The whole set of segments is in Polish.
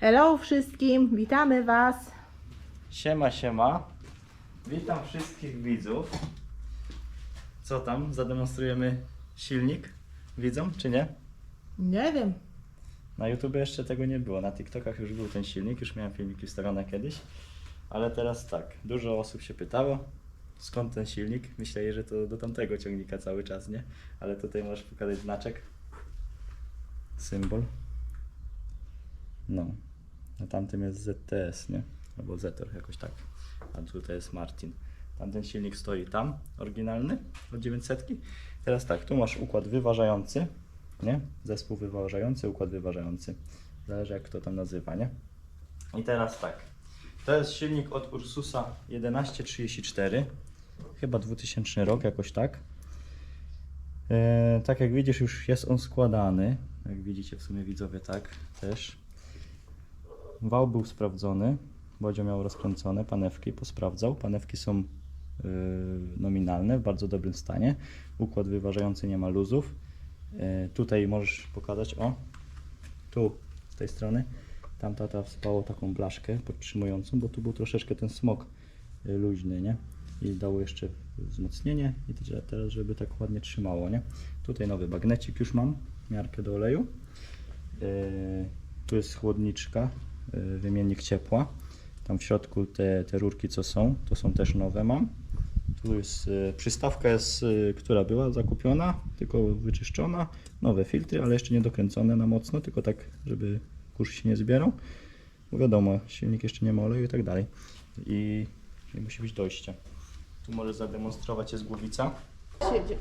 Hello wszystkim, witamy Was. Siema, siema. Witam wszystkich widzów. Co tam? Zademonstrujemy silnik widzom, czy nie? Nie wiem, Na YouTube jeszcze tego nie było. Na TikTokach już był ten silnik, już miałem filmiki wstawione kiedyś. Ale teraz tak, dużo osób się pytało, skąd ten silnik. Myśleli, że to do tamtego ciągnika cały czas, nie? Ale tutaj możesz pokazać znaczek. Symbol. No. Na tamtym jest ZTS, nie? Albo Zetor, jakoś tak. A tutaj jest Martin. Tamten silnik stoi tam, oryginalny, od 900. Teraz tak, tu masz układ wyważający, nie? Zespół wyważający, układ wyważający. Zależy jak kto tam nazywa, nie? I teraz tak. To jest silnik od Ursusa 1134. Chyba 2000 rok, jakoś tak. E, tak jak widzisz, już jest on składany. Jak widzicie, w sumie widzowie tak też. Wał był sprawdzony. Bodzio miał rozkręcone, panewki posprawdzał. Panewki są y, nominalne, w bardzo dobrym stanie. Układ wyważający nie ma luzów. Y, tutaj możesz pokazać, o, tu, z tej strony. Tam tata wspało taką blaszkę podtrzymującą, bo tu był troszeczkę ten smok y, luźny, nie? I dało jeszcze wzmocnienie i te- teraz, żeby tak ładnie trzymało, nie? Tutaj nowy bagnecik już mam, miarkę do oleju. Tu jest chłodniczka, wymiennik ciepła. Tam w środku te, te rurki co są, to są też nowe mam. Tu jest yy, przystawka jest, yy, która była zakupiona, tylko wyczyszczona. Nowe filtry, ale jeszcze nie dokręcone na mocno, tylko tak, żeby kurz się nie zbierał. Bo wiadomo, silnik jeszcze nie ma oleju i tak dalej. I, musi być dojście. Tu możesz zademonstrować jest głowica. Siedzi.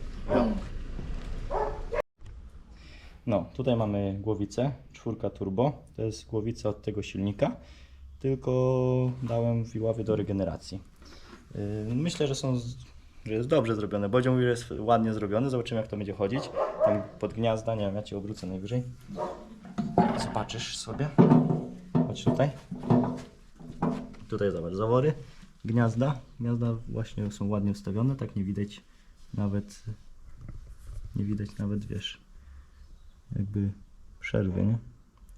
No, tutaj mamy głowicę, czwórka turbo. To jest głowica od tego silnika, tylko dałem w Iławie do regeneracji. Yy, Myślę, że są, że jest dobrze zrobione. Bodzio mówi, że jest ładnie zrobione. Zobaczymy, jak to będzie chodzić. Tam pod gniazda, nie wiem, ja Cię obrócę najwyżej. Zobaczysz sobie. Chodź tutaj. Tutaj zobacz, zawory, gniazda. Gniazda właśnie są ładnie ustawione, tak nie widać nawet, nie widać nawet, wiesz, jakby przerwy, nie?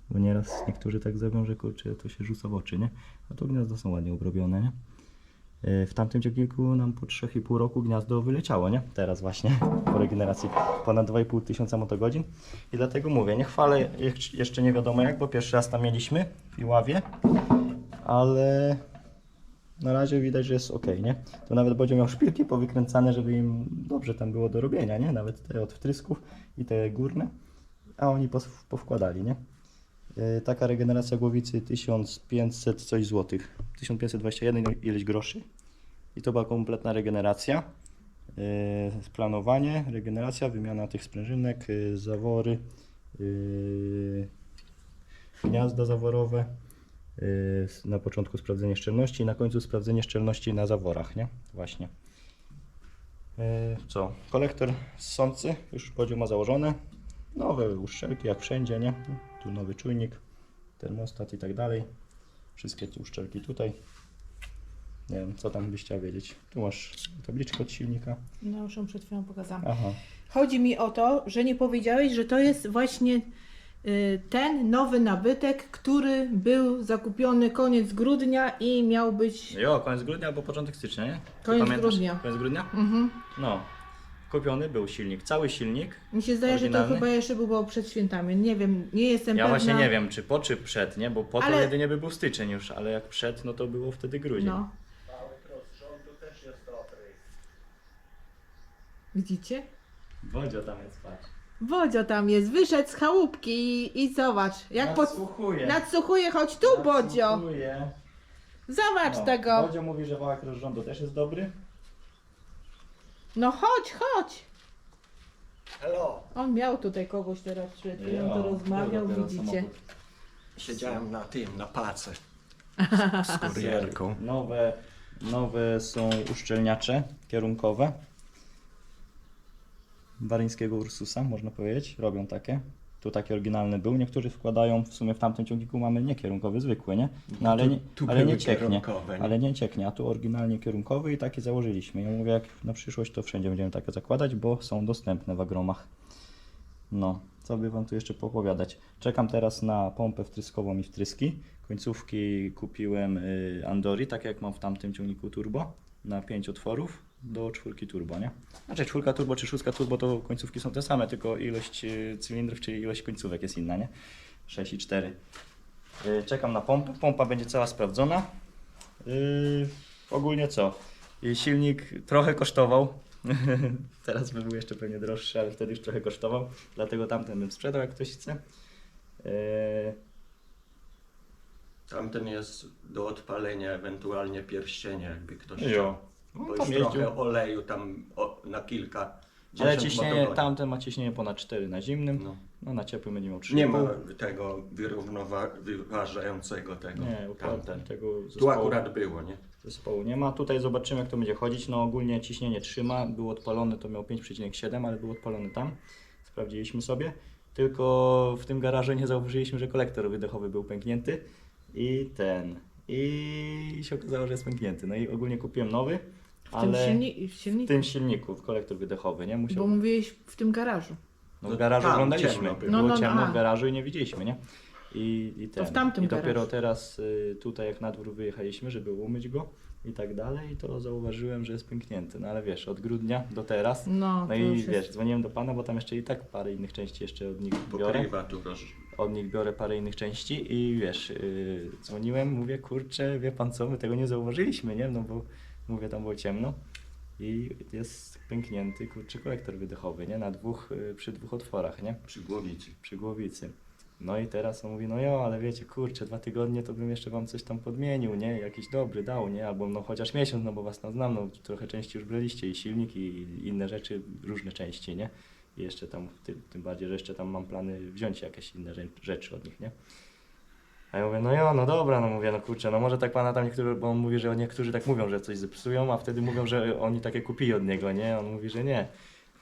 Bo nieraz niektórzy tak zrobią, że kurczę, to się rzuca w oczy, nie? A to gniazda są ładnie obrobione, nie? Yy, W tamtym ciągniku nam po 3,5 roku gniazdo wyleciało, nie? Teraz właśnie, po regeneracji ponad 2,5 tysiąca motogodzin. I dlatego mówię, nie chwalę je- jeszcze nie wiadomo jak, bo pierwszy raz tam mieliśmy w Iławie, ale na razie widać, że jest ok, nie? To nawet będzie miał szpilki powykręcane, żeby im dobrze tam było do robienia, nie? Nawet te od wtrysków i te górne, a oni powkładali, nie? Yy, taka regeneracja głowicy 1500 coś złotych, 1521 ileś groszy i to była kompletna regeneracja. Yy, planowanie, regeneracja, wymiana tych sprężynek, yy, zawory, gniazda zaworowe, na początku sprawdzenie szczelności na końcu sprawdzenie szczelności na zaworach, nie? Właśnie. Co? Kolektor ssący już poziom ma założone. Nowe uszczelki jak wszędzie, nie? Tu nowy czujnik, termostat i tak dalej. Wszystkie tu uszczelki tutaj. Nie wiem, co tam byś chciał wiedzieć. Tu masz tabliczkę od silnika. No już ją przed chwilą pokazałam. Aha. Chodzi mi o to, że nie powiedziałeś, że to jest właśnie y, ten nowy nabytek, który był zakupiony koniec grudnia i miał być... Jo, koniec grudnia albo początek stycznia, nie? Ty Koniec grudnia. Koniec grudnia? Mhm. No. Kupiony był silnik, cały silnik. Mi się zdaje, że to Oryginalny? chyba jeszcze było przed świętami. Nie wiem, nie jestem Ja pewna. właśnie nie wiem, czy po, czy przed, nie? Bo po to Ale- jedynie by był styczeń już, ale jak przed, no to było wtedy grudzień. No. Widzicie? Wodzio tam jest, patrz. Wodzio tam jest, wyszedł z chałupki i, i zobacz, jak pod... Nadsłuchuje. Nadsłuchuje, chodź tu, Bodzio! Nadsłuchuje. Zobacz No. tego! Bodzio mówi, że wałek rozrządu też jest dobry. No chodź, chodź! Hello. On miał tutaj kogoś teraz przed chwilą, to rozmawiał, widzicie. samochód. Siedziałem na tym, na pace z kurierką. Nowe, nowe są uszczelniacze kierunkowe. Waryńskiego Ursusa, można powiedzieć. Robią takie. Tu taki oryginalny był. Niektórzy wkładają, w sumie w tamtym ciągniku mamy nie kierunkowy, zwykły, nie? No ale Tu- nie, tu ale nie cieknie. nie? Ale nie cieknie, a tu oryginalnie kierunkowy i takie założyliśmy. Ja mówię, jak na przyszłość to wszędzie będziemy takie zakładać, bo są dostępne w agromach. No, co by Wam tu jeszcze poopowiadać? Czekam teraz na pompę wtryskową i wtryski. Końcówki kupiłem y, Andori, tak jak mam w tamtym ciągniku turbo, na 5 otworów do czwórki turbo, nie? Znaczy czwórka turbo czy szóstka turbo to końcówki są te same, tylko ilość y, cylindrów, czyli ilość końcówek jest inna, nie? 6 i 4. Y, Czekam na pompę, pompa będzie cała sprawdzona. Yy, ogólnie co? Silnik trochę kosztował. Teraz by był jeszcze pewnie droższy, ale wtedy już trochę kosztował. Dlatego tamten bym sprzedał, jak ktoś chce. Yy, Tamten jest do odpalenia, ewentualnie pierścienia, jakby ktoś Jo. chciał. No, Bo tam już jeździł. trochę oleju tam o, na kilka. ale 10 ciśnienie, motogoni. tamten ma ciśnienie ponad 4 na zimnym. No. No na ciepłym będzie miał 3,5. Nie ma tego wyrównoważającego tego. Nie, tamten. tego Tu zespołu, akurat było, nie? zespołu nie ma. Tutaj zobaczymy jak to będzie chodzić. No ogólnie ciśnienie trzyma. Był odpalony, to miał 5,7, ale był odpalony tam. Sprawdziliśmy sobie. Tylko w tym garażu nie zauważyliśmy, że kolektor wydechowy był pęknięty. I ten. I się okazało, że jest pęknięty. No i ogólnie kupiłem nowy. W tym, ale silni- w w silniku, tym silniku, w kolektor wydechowy, nie? Musiał... bo mówiłeś w tym garażu. No w No garażu tam oglądaliśmy. ciemno Było, było. No, no, no, ciemno a. w garażu i nie widzieliśmy, nie? I, i, ten. w tamtym I dopiero garażu. teraz y, tutaj jak na dwór wyjechaliśmy, żeby umyć go i tak dalej, to zauważyłem, że jest pęknięty. No ale wiesz, od grudnia do teraz. No, No to i wiesz, jest... dzwoniłem do pana, bo tam jeszcze i tak parę innych części jeszcze od nich biorę. Pokrywa tu. Od nich biorę parę innych części i wiesz, yy, dzwoniłem, mówię, kurczę, wie pan co, my tego nie zauważyliśmy, nie? No bo mówię, tam było ciemno i jest pęknięty, kurczę, kolektor wydechowy, nie? Na dwóch, yy, przy dwóch otworach, nie? przy głowicy. przy głowicy. No i teraz on mówi, no jo, ale wiecie, kurczę, dwa tygodnie to bym jeszcze wam coś tam podmienił, nie? Jakiś dobry dał, nie? Albo no chociaż miesiąc, no bo was tam znam, no trochę części już braliście i silnik i inne rzeczy, różne części, nie? I jeszcze tam, tym, tym bardziej, że jeszcze tam mam plany wziąć jakieś inne rzeczy od nich, nie? A ja mówię, no jo, no dobra, no mówię, no kurczę, no może tak pana tam niektórzy, bo on mówi, że niektórzy tak mówią, że coś zepsują, a wtedy mówią, że oni takie kupili od niego, nie? On mówi, że nie.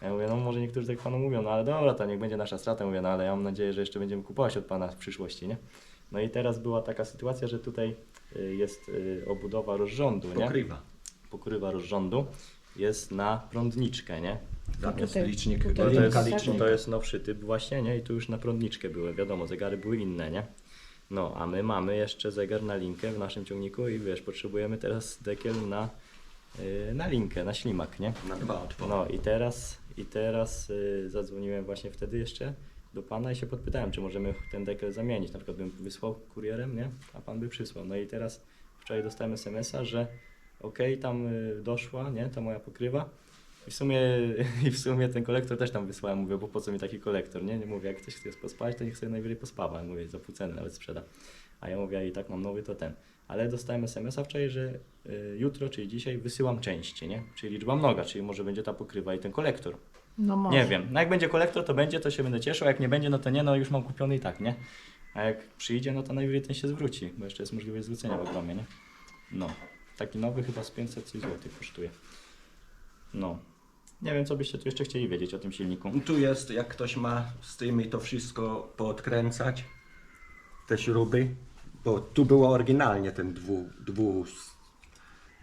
Ja mówię, no może niektórzy tak panu mówią, no ale dobra, to niech będzie nasza strata, mówię, no ale ja mam nadzieję, że jeszcze będziemy kupować od pana w przyszłości, nie? No i teraz była taka sytuacja, że tutaj y, jest y, obudowa rozrządu, nie? Pokrywa. Pokrywa rozrządu jest na prądniczkę, nie? Tam jest Tutaj- licznik, tutaj to, linka jest, licznika. to jest nowszy typ właśnie, nie? I tu już na prądniczkę były, wiadomo, zegary były inne, nie? No, a my mamy jeszcze zegar na linkę w naszym ciągniku i wiesz, potrzebujemy teraz dekiel na, y, na linkę, na ślimak, nie? Na dwa. No i teraz, i teraz y, zadzwoniłem właśnie wtedy jeszcze do pana i się podpytałem, czy możemy ten dekel zamienić. Na przykład bym wysłał kurierem, nie? A pan by przysłał. No i teraz wczoraj dostałem SMS-a, że okej, tam y, doszła, nie? Ta moja pokrywa. I w sumie, I w sumie ten kolektor też tam wysłałem, mówię, bo po co mi taki kolektor, nie? Nie mówię, jak ktoś chce pospać, to niech sobie najwyżej pospawa. Mówię, za pół ceny nawet sprzeda. A ja mówię, i tak mam nowy, to ten. Ale dostałem SMS-a wczoraj, że y, jutro, czyli dzisiaj wysyłam części, nie? Czyli liczba mnoga, czyli może będzie ta pokrywa i ten kolektor. No może. Nie wiem. No jak będzie kolektor, to będzie, to się będę cieszył, a jak nie będzie, no to nie, no już mam kupiony i tak, nie? A jak przyjdzie, no to najwyżej ten się zwróci, bo jeszcze jest możliwość zwrócenia w ogromie, nie? No. Taki nowy chyba z 500 coś złotych kosztuje. No. Nie wiem, co byście tu jeszcze chcieli wiedzieć o tym silniku. Tu jest, jak ktoś ma z tymi to wszystko poodkręcać, te śruby, bo tu było oryginalnie ten dwu, dwu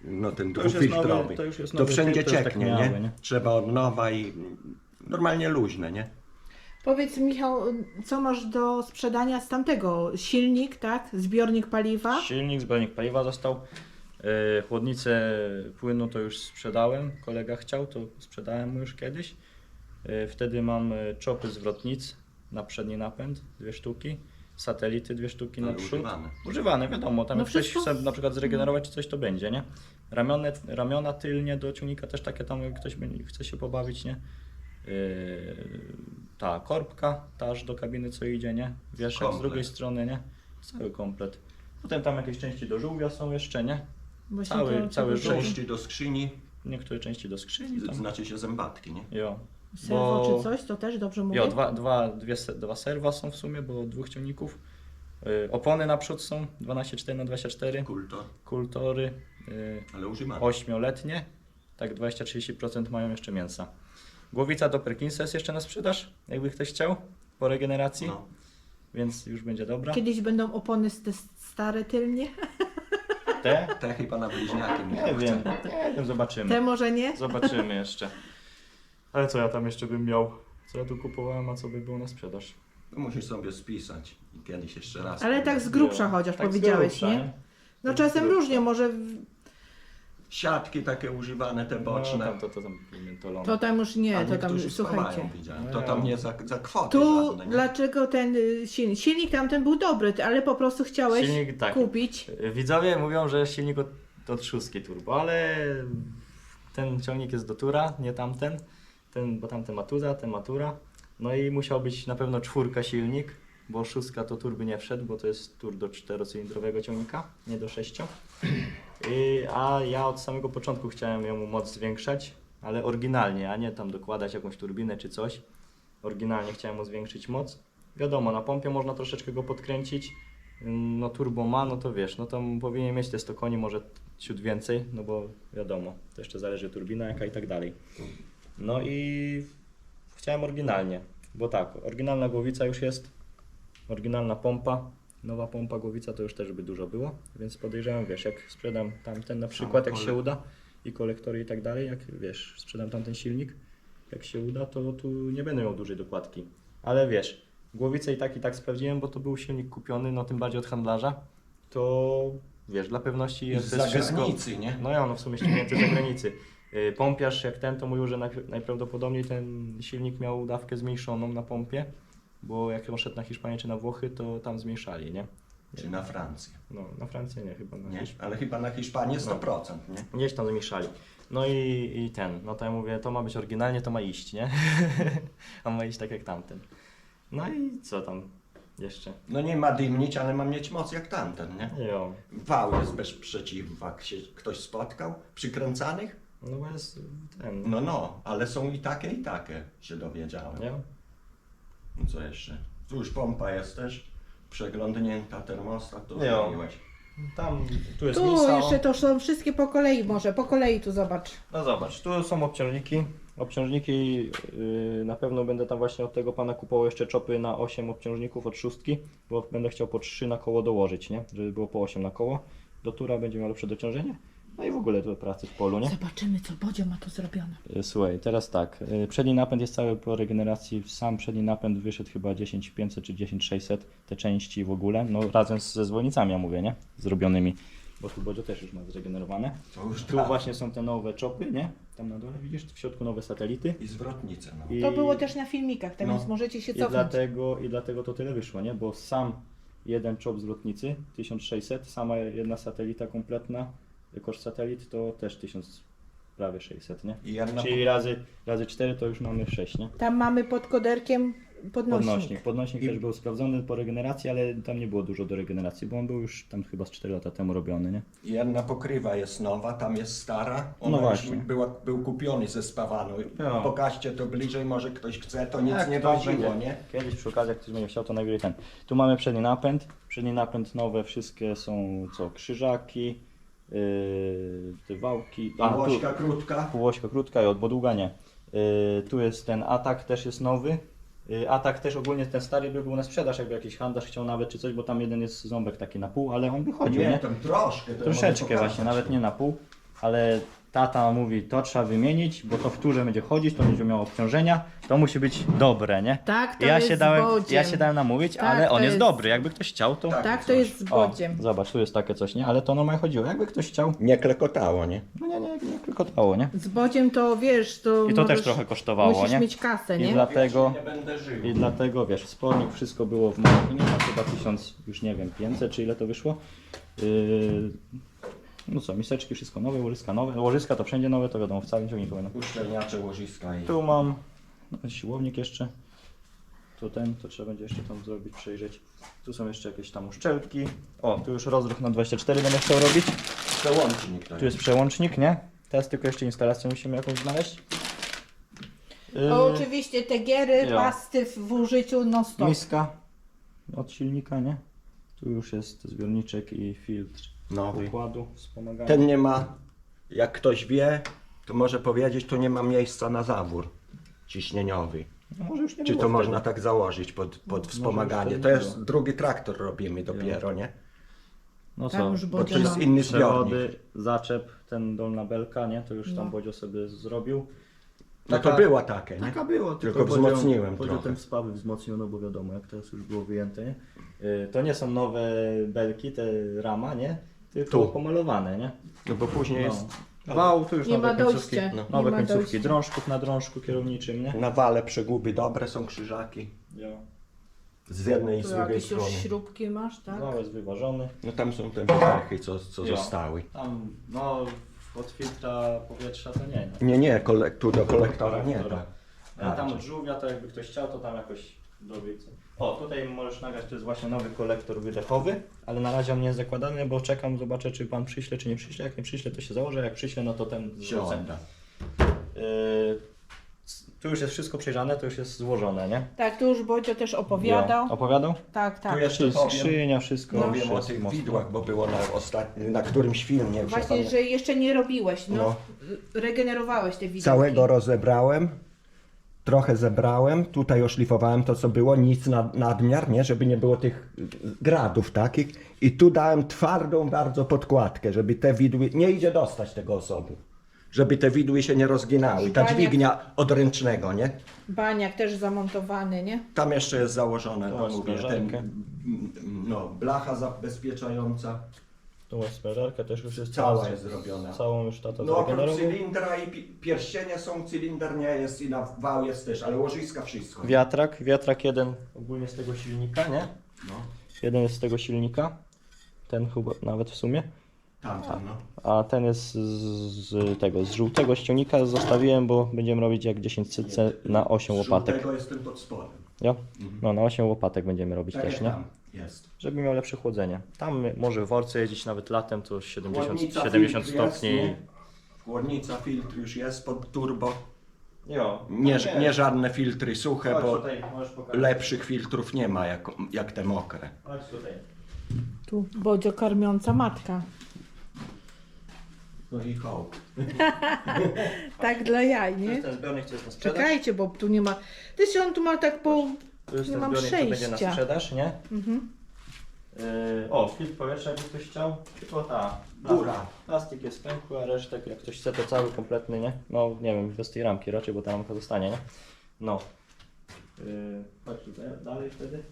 no ten To już jest dwufiltrowy. nowy- to już jest To nowy wszędzie to już tak cieknie, miały, nie? nie? Trzeba od nowa i normalnie luźne, nie? Powiedz Michał, co masz do sprzedania z tamtego? Silnik, tak? Zbiornik paliwa? Silnik, zbiornik paliwa został. Yy, chłodnicę płynu to już sprzedałem. Kolega chciał, to sprzedałem mu już kiedyś. Yy, wtedy mam yy, czopy zwrotnic na przedni napęd, dwie sztuki. Satelity, dwie sztuki na Ale przód. używane. Używane, wiadomo. Tam No jak ktoś wszystko- chce na przykład zregenerować czy coś, to będzie, nie? Ramione, ramiona tylnie do ciągnika też takie tam, jak ktoś będzie- chce się pobawić, nie? Yy, ta korbka, ta aż do kabiny co idzie, nie? Wieszak z Komplet. drugiej strony, nie? Cały komplet. Potem tam jakieś części do żółwia są jeszcze, nie? Właśnie Cały- to- cały to- żółw. Części do skrzyni, Niektóre części do skrzyni tam. znaczy się zębatki, nie? Jo. Serwo Bo- czy coś, to też dobrze mówię? Jo, dwa, dwa, dwie, dwa serwa są w sumie, bo dwóch ciągników. Yy, opony naprzód są 12,4 na 24 Kultor, kultory yy, ale używane. ośmioletnie, tak 20-30% mają jeszcze mięsa. Głowica do Perkinsa jest jeszcze na sprzedaż, jakby ktoś chciał, po regeneracji, No. więc już będzie dobra. Kiedyś będą opony z te stare tylnie? Te? Te chyba na bliźniaki Nie wiem, nie wiem, zobaczymy. Te może nie? Zobaczymy jeszcze. Ale co ja tam jeszcze bym miał? co ja tu kupowałem, a co by było na sprzedaż. To musisz sobie spisać i kiedyś jeszcze raz. Ale tak z grubsza chociaż Tak z powiedziałeś, grubsza, nie? No Tak z czasem grubsza. różnie, może w- Siatki takie używane, te boczne. No, tam, to, to tam pimentolone. to tam już nie, A to tam niektórzy słuchajcie. widziałem. No To tam nie za, za kwoty Tu żadne, nie? dlaczego ten y, silnik? Silnik tamten był dobry, ale po prostu chciałeś Silnik tak. kupić. Widzowie mówią, że silnik od, od szóstki turbo, ale ten ciągnik jest do tura, nie tamten. Ten, bo tamten ma tuza, ten ma tura. No i musiał być na pewno czwórka silnik, bo szóstka to tur by nie wszedł, bo to jest tur do czterocylindrowego ciągnika, nie do sześcio. I, a ja od samego początku chciałem ją moc zwiększać, ale oryginalnie, a nie tam dokładać jakąś turbinę czy coś. Oryginalnie chciałem mu zwiększyć moc. Wiadomo, na pompie można troszeczkę go podkręcić. No turbo ma, no to wiesz, no to powinien mieć te 100 koni, może ciut więcej, no bo wiadomo, to jeszcze zależy turbina jaka i tak dalej. No i chciałem oryginalnie, bo tak, oryginalna głowica już jest, oryginalna pompa, nowa pompa głowica to już też by dużo było, więc podejrzewam, wiesz, jak sprzedam tamten na przykład, jak się uda i kolektory i tak dalej, jak wiesz, sprzedam tamten silnik, jak się uda, to tu nie będę miał dużej dokładki. Ale wiesz, głowicę i tak i tak sprawdziłem, bo to był silnik kupiony, no tym bardziej od handlarza, to wiesz, dla pewności jest z wszystko. zagranicy, nie? No ja, no w sumie ściągnięty z zagranicy. Y, Pompiarz jak ten, to mówił, że najp- najprawdopodobniej ten silnik miał dawkę zmniejszoną na pompie, bo jak on szedł na Hiszpanię czy na Włochy, to tam zmniejszali, nie? Czy na Francję. No, na Francję nie, chyba na Nie? Hiszpanię. Ale chyba na Hiszpanię 100%, nie? Gdzieś tam zmniejszali. No i, i ten, no to ja mówię, to ma być oryginalnie, to ma iść, nie? A ma iść tak jak tamten. No i co tam jeszcze? No nie ma dymnić, ale ma mieć moc jak tamten, nie? Jo, Wał jest bez przeciwwag. Się ktoś spotkał? Przykręcanych? No bo jest ten, No, no, ale są i takie, i takie, się dowiedziałem. nie? No co jeszcze? Tu już pompa jest też. Przeglądnięta termostat, to Jo. zrobiłeś. Tam, tu jest Tu misa, jeszcze to są wszystkie po kolei może, po kolei tu zobacz. No zobacz, tu są obciążniki. Obciążniki yy, na pewno będę tam właśnie od tego pana kupował jeszcze czopy na 8 obciążników od szóstki, bo będę chciał po 3 na koło dołożyć, nie? Żeby było po 8 na koło. Do tura będzie miał lepsze dociążenie. No i w ogóle tu pracy w polu, nie? Zobaczymy co Bodzio ma tu zrobione. Yy, Słuchaj, teraz tak. yy, Przedni napęd jest cały po regeneracji. Sam przedni napęd wyszedł chyba 10500 czy 10600 te części w ogóle. No razem z- ze zwolnicami, ja mówię, nie? Zrobionymi. Bo tu Bodzio też już ma zregenerowane. To już Tu tak. właśnie są te nowe czopy, nie? Tam na dole widzisz, w środku nowe satelity. I zwrotnice, no. I, To było też na filmikach, tak No. więc możecie się i cofnąć. dlatego, I dlatego to tyle wyszło, nie? Bo sam jeden czop z lotnicy 1600, sama jedna satelita kompletna, koszt satelit to też 1000, prawie 600, nie? I jedna Czyli razy, razy 4 to już mamy 6, nie? Tam mamy pod koderkiem podnośnik. Podnośnik. Podnośnik I- też był sprawdzony po regeneracji, ale tam nie było dużo do regeneracji, bo on był już tam chyba z 4 lata temu robiony, nie? Jedna pokrywa jest nowa, tam jest stara. No Ona już właśnie. była, był kupiony ze spawanu. Ja. Pokażcie to bliżej, może ktoś chce, to nic Jak nie doziło, nie? Kiedyś przy okazji, jak ktoś będzie chciał, to najwyżej ten. Tu mamy przedni napęd. Przedni napęd nowe, wszystkie są co? Krzyżaki, te wałki. A, tu, Łośka krótka. półośka krótka i odbodługa nie. Yy, tu jest ten atak, też jest nowy. Yy, atak też ogólnie ten stary by był na sprzedaż, jakby jakiś handlarz chciał nawet czy coś, bo tam jeden jest ząbek taki na pół, ale on by chodził, nie? Nie, tam troszkę. Troszeczkę właśnie, nawet nie na pół, ale tata mówi, to trzeba wymienić, bo to w turze będzie chodzić, to będzie miało obciążenia, to musi być dobre, nie? Tak, to ja jest się dałem, bodziem. ja się dałem namówić, Tak, ale on jest jest- dobry, jakby ktoś chciał, to... Tak. Tak, to jest z O, bodziem. zobacz, tu jest takie coś, nie? Ale to normalnie chodziło, jakby ktoś chciał, Nie klekotało, nie? no nie, nie, nie klokotało, nie? Z bodziem to wiesz, to I to możesz, też trochę kosztowało, musisz nie? mieć kasę, I nie? dlatego... Nie będę żył. I dlatego, wiesz, spornik, wszystko było w tam chyba 1000, już nie wiem, 500 czy ile to wyszło. Yy, no co, miseczki, wszystko nowe, łożyska nowe. Łożyska to wszędzie nowe, to wiadomo, w całym ciągniku będą. Uszczelniacze łożyska i... Tu mam no, siłownik jeszcze. Tu ten, to trzeba będzie jeszcze tam zrobić, przejrzeć. Tu są jeszcze jakieś tam uszczelki. O, tu już rozruch na 24 będę chciał robić. Przełącznik to Tu jest przełącznik, nie? Teraz tylko jeszcze instalację musimy jakąś znaleźć. Yy, O, oczywiście te giery, Jo. pasty w użyciu non stop. Miska od silnika, nie? Tu już jest zbiorniczek i filtr Nowy. układu wspomagania. Ten nie ma, jak ktoś wie, to może powiedzieć, tu nie ma miejsca na zawór ciśnieniowy. No może już nie Czy było to wtedy. można tak założyć pod, pod wspomaganie? To nie jest było. drugi traktor robimy dopiero, nie? No Tam co, już Bo to jest inny zbiornik. przewody, zaczep, ten dolna belka, nie? To już tam No. Bodzio sobie zrobił. No to Taka- była takie, nie? Taka było, Tylko tylko, wzmocniłem podział trochę. ten spawy wzmocniono, bo wiadomo, jak teraz już było wyjęte, nie? Y, To nie są nowe belki, te rama, nie? Tylko Tu. pomalowane, nie? No bo później No. jest Wał, to już Nie nowe ma końcówki, dojścia, no, nowe ma końcówki dojścia. drążków na drążku kierowniczym, nie? na wale przeguby dobre, są krzyżaki. Ja. Z jednej i z Tu drugiej jakieś już strony. śrubki masz, tak? Wał jest wyważony. No tam są te wydechy, co, co Jo. zostały. Tam, no, od filtra powietrza to nie, no. Nie, nie, kolek, tu do kolektora nie, tak. A tam od żółwia, to jakby ktoś chciał, to tam jakoś O, tutaj możesz nagrać, to jest właśnie nowy kolektor wydechowy, ale na razie on nie jest zakładany, bo czekam, zobaczę czy pan przyśle, czy nie przyśle. Jak nie przyśle, to się założę, jak przyśle, no to ten Się zrzucę. Yy, tu już jest wszystko przejrzane, to już jest złożone, nie? Tak, tu już Bodzio też opowiadał. Opowiadał? Tak, tak. Tu jeszcze Czyli powiem, skrzynia, wszystko. powiem już o tych mocno. widłach, bo było na, ostatnim, na którymś filmie. Właśnie, nie że jeszcze nie robiłeś, no. No. Regenerowałeś te widoki. Całego rozebrałem, trochę zebrałem, tutaj oszlifowałem to co było, nic na, nadmiar, nie, żeby nie było tych gradów takich. I tu dałem twardą bardzo podkładkę, żeby te widły, nie idzie dostać tego osobu, żeby te widły się nie rozginały, ta Baniak. dźwignia odręcznego, nie, Baniak też zamontowany, nie? tam jeszcze jest założone, Tu no mówię, ten, no, blacha zabezpieczająca, Tu masz sprężarkę, też już jest cała jest zrobiona. Całą już tata No oprócz cylindra i pi- pierścienie są, cylinder nie jest i na wał jest też, ale łożyska wszystko. Wiatrak, wiatrak jeden ogólnie z tego silnika, nie? No, Jeden jest z tego silnika, ten chyba nawet w sumie, tamten, no. a ten jest z, z tego, z żółtego ściągnika zostawiłem, bo będziemy robić jak 10 cc na 8 Z łopatek. żółtego jest ten pod spodem. Ja? No na 8 łopatek będziemy robić Tak też, jak nie? tam jest. Żeby miał lepsze chłodzenie. Tam może w worce jeździć nawet latem, to 70, Chłodnica, 70 filtr jest, stopni. nie? Chłodnica, filtr już jest pod turbo. Jo. Nie, nie żadne filtry suche, Chodź bo tutaj, możesz pokazać. lepszych filtrów nie ma jak, jak te mokre. Chodź tutaj. Tu Bodzio karmiąca matka. No i hołd. Tak dla jaj, To nie? jest ten zbiornik, co jest na sprzedaż. Czekajcie, bo tu nie ma... Ty się on tu ma tak po... To jest Nie ten mam zbiornik, co będzie na przejścia. sprzedaż, nie? Mhm. Yy, o, filtr powietrza, jakby ktoś chciał. Tylko ta. Góra. Plastik jest pękły, a resztek, jak ktoś chce, to cały kompletny, nie? No, nie wiem, bez tej ramki raczej, bo ta ramka zostanie, nie? No. Yy, chodź tutaj dalej wtedy.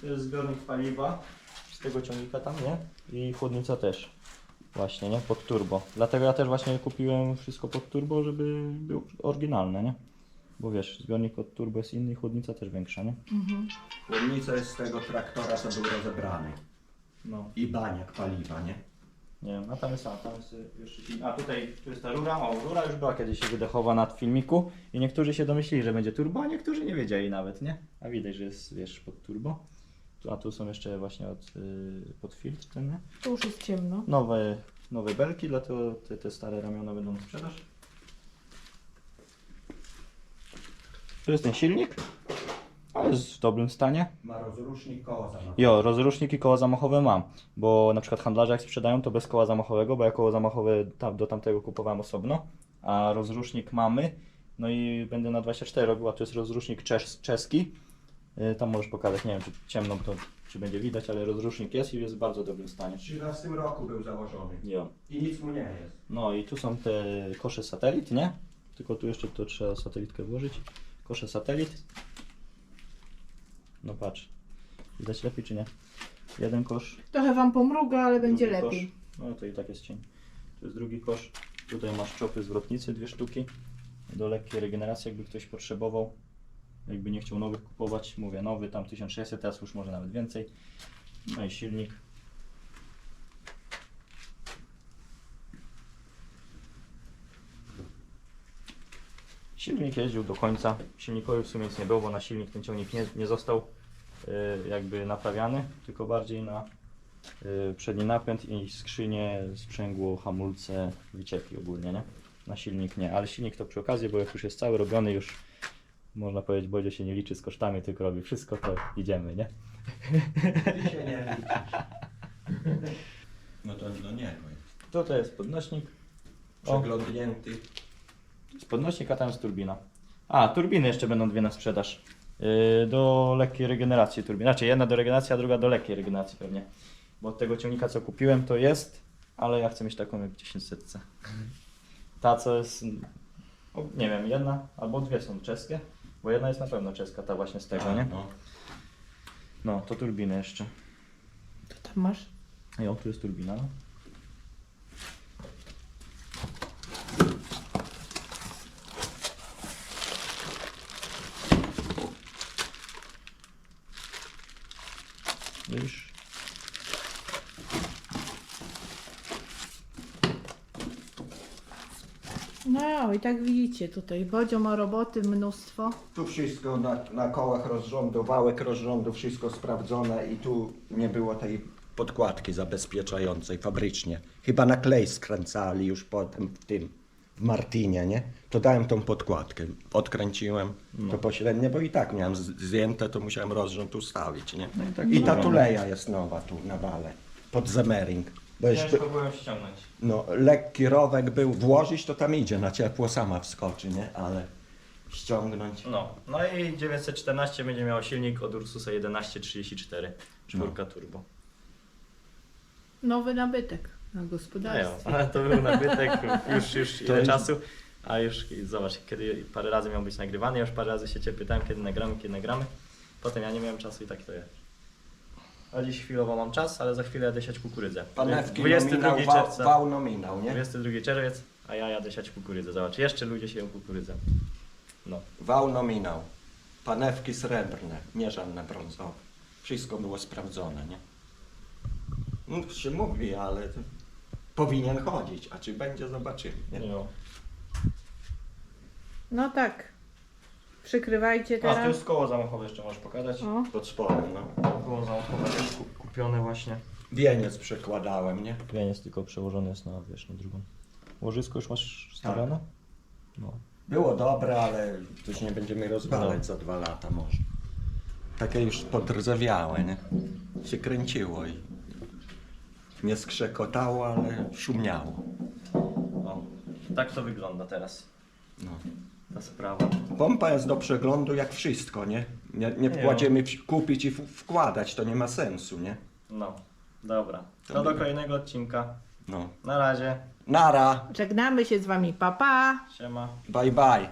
To jest zbiornik paliwa z tego ciągnika tam, nie? I chłodnica też. Właśnie, nie? Pod turbo. Dlatego ja też właśnie kupiłem wszystko pod turbo, żeby był oryginalne, nie? Bo wiesz, zbiornik od turbo jest inny i chłodnica też większa, nie? Mhm. Chłodnica jest z tego traktora, co był rozebrany. No. I baniak paliwa, nie? Nie wiem, a tam jest, a tam jest jeszcze silnik. A tutaj tu jest ta rura. O, rura już była kiedyś wydechowa na filmiku i niektórzy się domyślili, że będzie turbo, a niektórzy nie wiedzieli nawet, nie? A widać, że jest, wiesz, pod turbo. Tu, a tu są jeszcze właśnie od, yy, pod filtr ten, nie? Tu już jest ciemno. Nowe, nowe belki, dlatego te, te stare ramiona będą na sprzedaż. Tu jest ten silnik, ale jest w dobrym stanie. Ma rozrusznik koła zamachowe. Jo, rozrusznik i koła zamachowe mam, bo na przykład handlarze jak sprzedają to bez koła zamachowego, bo ja koło zamachowe tam, do tamtego kupowałem osobno, a rozrusznik mamy, no i będę na 24 robił, a to jest rozrusznik czes czeski, Y, tam możesz pokazać, nie wiem czy ciemno to czy będzie widać, ale rozrusznik jest i jest w bardzo dobrym stanie. W 13 roku był założony. Jo. I nic mu nie jest. No i tu są te kosze satelit, nie? Tylko tu jeszcze to trzeba satelitkę włożyć. Kosze satelit. No patrz. Widać lepiej czy nie? Jeden kosz, Trochę wam pomruga, ale będzie drugi lepiej. Kosz. No to i tak jest cień. To jest drugi kosz. Tutaj masz czopy zwrotnicy, dwie sztuki. Do lekkiej regeneracji, jakby ktoś potrzebował. Jakby nie chciał nowych kupować, mówię nowy, tam 1600, teraz już może nawet więcej. No i silnik. Silnik jeździł do końca. Silnikowi w sumie nic nie było, bo na silnik ten ciągnik nie, nie został y, jakby naprawiany, tylko bardziej na y, przedni napęd i skrzynię, sprzęgło, hamulce, wycieki ogólnie, nie? Na silnik nie, ale silnik to przy okazji, bo jak już jest cały robiony, już można powiedzieć, Bodzio się nie liczy z kosztami, tylko robi wszystko, to idziemy, nie? Ty nie liczysz. No to no nie, jest Tutaj jest podnośnik. O. przeglądnięty. Jest podnośnik, a tam jest turbina. A, turbiny jeszcze będą dwie na sprzedaż. Yy, do lekkiej regeneracji turbin. Znaczy jedna do regeneracji, a druga do lekkiej regeneracji pewnie. Bo od tego ciągnika co kupiłem to jest, ale ja chcę mieć taką jak 10 setce. Ta co jest O, nie wiem, jedna albo dwie są czeskie, bo jedna jest na pewno czeska, ta właśnie z tego, nie? No. No, to turbiny jeszcze. To tam masz. I o, tu jest turbina. No i tak widzicie tutaj, Bodzio ma roboty mnóstwo. Tu wszystko na, na kołach rozrządu, wałek rozrządu, wszystko sprawdzone i tu nie było tej podkładki zabezpieczającej fabrycznie. Chyba na klej skręcali już potem w tym, w Martinie, nie? To dałem tą podkładkę, odkręciłem to pośrednie, bo i tak miałem z- zdjęte, to musiałem rozrząd ustawić, nie? No i tak I ta tuleja jest nowa tu na wale, pod zemering. Jeszcze, Ciężko było ją ściągnąć. no, lekki rowek był, włożyć to tam idzie, na ciepło sama wskoczy, nie? Ale ściągnąć... No, no i 914 będzie miał silnik od Ursusa 1134, czwórka turbo. Nowy nabytek na No gospodarstwie. ale to był nabytek już, już ile jest- czasu, a już zobacz, kiedy parę razy miał być nagrywany, ja już parę razy się Cię pytałem, kiedy nagramy, kiedy nagramy. Potem ja nie miałem czasu i tak to jest. A dziś chwilowo mam czas, ale za chwilę jadę siać kukurydzę. Panewki 22 nominał, wał, czerwca, wał nominał, nie? 22 czerwiec, a ja jadę siać kukurydzę. Zobacz, jeszcze ludzie sieją kukurydzę. No, Wał nominał. Panewki srebrne, nie żadne brązowe. Wszystko było sprawdzone, nie? No, się mówi, ale to powinien chodzić, a czy będzie, zobaczymy. Nie? no. No tak. Przykrywajcie A tu teraz. jest koło zamachowe jeszcze możesz pokazać. O, Pod spodem, no. Koło zamachowe też ku- kupione właśnie. Wieniec przekładałem, nie? Wieniec tylko przełożony jest na, wiesz, na drugą. Łożysko już masz stawione? No. Było dobre, ale już nie będziemy rozwalać No. za dwa lata może. Takie już podrzewiałe, nie? Się kręciło i nie skrzekotało, ale szumiało. O, tak to wygląda teraz, No. Ta sprawa. Pompa jest do przeglądu jak wszystko, nie? Nie, nie Nie. kładziemy w- kupić i w- wkładać, to nie ma sensu, nie? No, dobra. To To do kolejnego odcinka. No. Na razie. Nara, żegnamy się z wami, papa. Pa. Siema. bye bye.